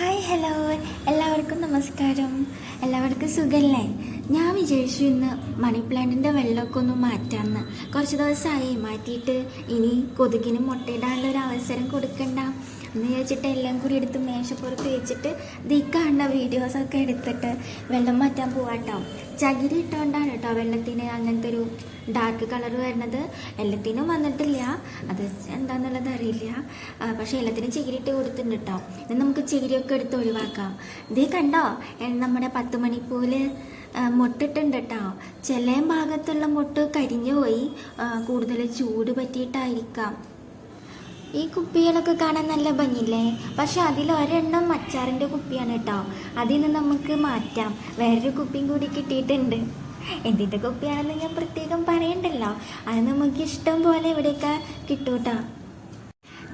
Hi hello എല്ലാവർക്കും നമസ്കാരം. എല്ലാവർക്കും സുഖല്ലേ? ഞാൻ വിചാരിച്ചു ഇന്ന് മണി പ്ലാന്റിന്റെ വെള്ളമൊക്കെ ഒന്ന് മാറ്റാമെന്ന് കുറച്ച് ദിവസമായി മാറ്റിയിട്ട് ഇനി കൊതുകിന് മുട്ടയിടാനുള്ള ഒരു അവസരം കൊടുക്കണ്ട. എന്ന് ചോദിച്ചിട്ട് എല്ലാം കൂടി എടുത്ത് മേശപ്പുറത്ത് വെച്ചിട്ട് ദീ കാണുന്ന വീഡിയോസൊക്കെ എടുത്തിട്ട് വെള്ളം മാറ്റാൻ പോവാട്ടോ. ചകിരി ഇട്ടുകൊണ്ടാണ് കേട്ടോ വെള്ളത്തിന് അങ്ങനത്തെ ഒരു ഡാർക്ക് കളർ വരുന്നത്. എല്ലാത്തിനും വന്നിട്ടില്ല. അത് എന്താണെന്നുള്ളത് അറിയില്ല. പക്ഷെ എല്ലാത്തിനും ചകിരിയിട്ട് കൊടുത്തിട്ടുണ്ട് കേട്ടോ ഇനി നമുക്ക് ചകിരിയൊക്കെ എടുത്ത് ഒഴിവാക്കാം. ഇതേ കണ്ടോ? നമ്മുടെ പത്ത് മണിപ്പൂൽ മൊട്ടിട്ടുണ്ട് കേട്ടോ ചില ഭാഗത്തുള്ള മുട്ട് കരിഞ്ഞു പോയി. കൂടുതൽ ചൂട് പറ്റിയിട്ടായിരിക്കാം. ഈ കുപ്പികളൊക്കെ കാണാൻ നല്ല ഭംഗിയില്ലേ? പക്ഷെ അതിൽ ഒരെണ്ണം അച്ചാറിന്റെ കുപ്പിയാണ് കേട്ടോ. അതിൽ നിന്ന് നമുക്ക് മാറ്റാം. വേറൊരു കുപ്പിയും കൂടി കിട്ടിയിട്ടുണ്ട്. എന്തിന്റെ കുപ്പിയാണെന്ന് ഞാൻ പ്രത്യേകം പറയണ്ടല്ലോ. അത് നമുക്ക് ഇഷ്ടം പോലെ ഇവിടെയൊക്കെ കിട്ടും കേട്ടോ.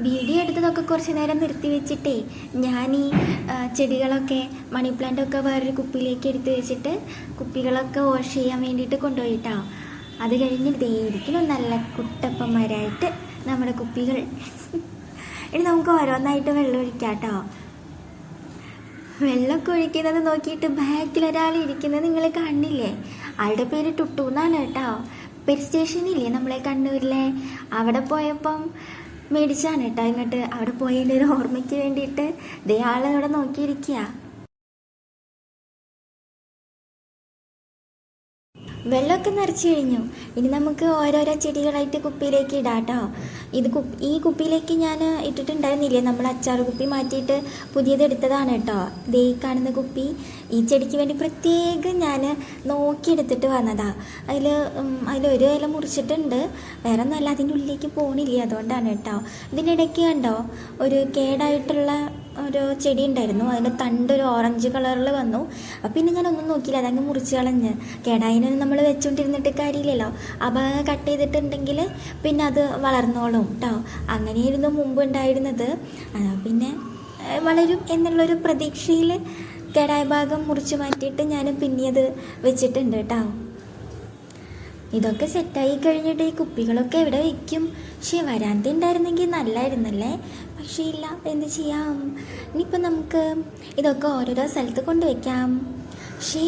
വീഡിയോ എടുത്തതൊക്കെ കുറച്ച് നേരം നിർത്തി വെച്ചിട്ടേ ഞാൻ ഈ ചെടികളൊക്കെ മണി പ്ലാന്റൊക്കെ വേറൊരു കുപ്പിയിലേക്ക് എടുത്ത് വെച്ചിട്ട് കുപ്പികളൊക്കെ വാഷ് ചെയ്യാൻ വേണ്ടിയിട്ട് കൊണ്ടുപോയിട്ടോ അത് കഴിഞ്ഞ് ദേ നല്ല കുട്ടപ്പന്മാരായിട്ട് നമ്മുടെ കുപ്പികൾ. ഇനി നമുക്ക് ഓരോന്നായിട്ട് വെള്ളം ഒഴിക്കാം കേട്ടോ വെള്ളമൊക്കെ ഒഴിക്കുന്നത് നോക്കിയിട്ട് ബാക്കിൽ ഒരാൾ ഇരിക്കുന്നത് നിങ്ങൾ കാണില്ലേ ആളുടെ പേര് ടുട്ടു എന്നാണ് കേട്ടോ. പെരി സ്റ്റേഷനില്ലേ നമ്മളെ കണ്ണൂരിലെ? അവിടെ പോയപ്പം മേടിച്ചാണ് കേട്ടോ ഇങ്ങോട്ട്. അവിടെ പോയതിന്റെ ഒരു ഓർമ്മയ്ക്ക് വേണ്ടിയിട്ട് ദയാളെ അവിടെ നോക്കിയിരിക്കുക വെള്ളമൊക്കെ നിറച്ച് കഴിഞ്ഞു. ഇനി നമുക്ക് ഓരോരോ ചെടികളായിട്ട് കുപ്പിയിലേക്ക് ഇടാം കേട്ടോ ഇത് കു ഈ കുപ്പിയിലേക്ക് ഞാൻ ഇട്ടിട്ടുണ്ടായിരുന്നില്ലേ? നമ്മൾ അച്ചാർ കുപ്പി മാറ്റിയിട്ട് പുതിയത് എടുത്തതാണ് കേട്ടോ ദേ കാണുന്ന കുപ്പി ഈ ചെടിക്ക് വേണ്ടി പ്രത്യേകം ഞാൻ നോക്കിയെടുത്തിട്ട് വന്നതാ. അതിൽ അതിലൊരു ഇല മുറിച്ചിട്ടുണ്ട്. വേറെ ഒന്നുമല്ല അതിന്റെ ഉള്ളിലേക്ക് പോണില്ല? അതുകൊണ്ടാണ് കേട്ടോ ഇതിനിടയ്ക്ക് കണ്ടോ? ഒരു കേടായിട്ടുള്ള ഒരു ചെടി ഉണ്ടായിരുന്നു. അതിന്റെ തണ്ട് ഒരു ഓറഞ്ച് കളറിൽ വന്നു. പിന്നെ ഒന്നും നോക്കിയില്ല. അതങ്ങ് മുറിച്ച് കളഞ്ഞ്. കേടായിനെ നമ്മൾ വെച്ചുകൊണ്ടിരുന്നിട്ട് കാര്യമില്ലല്ലോ. അപ്പം കട്ട് ചെയ്തിട്ടുണ്ടെങ്കിൽ പിന്നെ അത് വളർന്നോളും കേട്ടോ അങ്ങനെയായിരുന്നു മുമ്പ് ഉണ്ടായിരുന്നത്. പിന്നെ വളരും എന്നുള്ളൊരു പ്രതീക്ഷയിൽ കേടായ ഭാഗം മുറിച്ച് മാറ്റിയിട്ട് ഞാൻ പിന്നെ അത് വെച്ചിട്ടുണ്ട് കേട്ടോ ഇതൊക്കെ സെറ്റായി കഴിഞ്ഞിട്ട് ഈ കുപ്പികളൊക്കെ എവിടെ വയ്ക്കും പക്ഷേ വരാന്ത ഉണ്ടായിരുന്നെങ്കിൽ നല്ലായിരുന്നല്ലേ? പക്ഷേ ഇല്ല. എന്ത് ചെയ്യാം? ഇനിയിപ്പോൾ നമുക്ക് ഇതൊക്കെ ഓരോരോ സ്ഥലത്ത് കൊണ്ടുവയ്ക്കാം ഷേ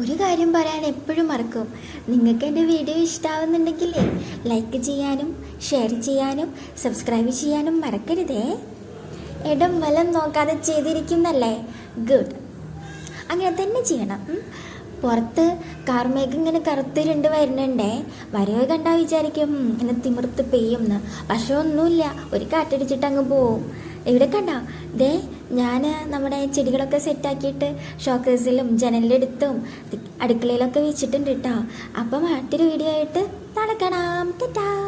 ഒരു കാര്യം പറയാൻ എപ്പോഴും മറക്കും. നിങ്ങൾക്ക് എന്റെ വീഡിയോ ഇഷ്ടമാവുന്നുണ്ടെങ്കിലേ ലൈക്ക് ചെയ്യാനും ഷെയർ ചെയ്യാനും സബ്സ്ക്രൈബ് ചെയ്യാനും മറക്കരുതേ. ഇടം വലം നോക്കാതെ ചെയ്തിരിക്കുന്നല്ലേ? ഗുഡ് അങ്ങനെ തന്നെ ചെയ്യണം. പുറത്ത് കാർമേഘം ഇങ്ങനെ കറുത്തിരുണ്ട് വരുന്നുണ്ടേ. വരവ് കണ്ടാ വിചാരിക്കും. ഇങ്ങനെ തിമിർത്ത് പെയ്യും എന്ന് പക്ഷെ ഒന്നുമില്ല. ഒരു കാറ്റടിച്ചിട്ട് അങ്ങ് പോവും. ഇവിടെ കണ്ട? ദേ ഞാൻ നമ്മുടെ ചെടികളൊക്കെ സെറ്റാക്കിയിട്ട് ഷോക്കേഴ്സിലും ജനലിലെടുത്തും അടുക്കളയിലൊക്കെ വെച്ചിട്ടുണ്ട് കേട്ടോ അപ്പം മറ്റൊരു വീഡിയോ ആയിട്ട് നാളെ കാണാം. ടാറ്റാ.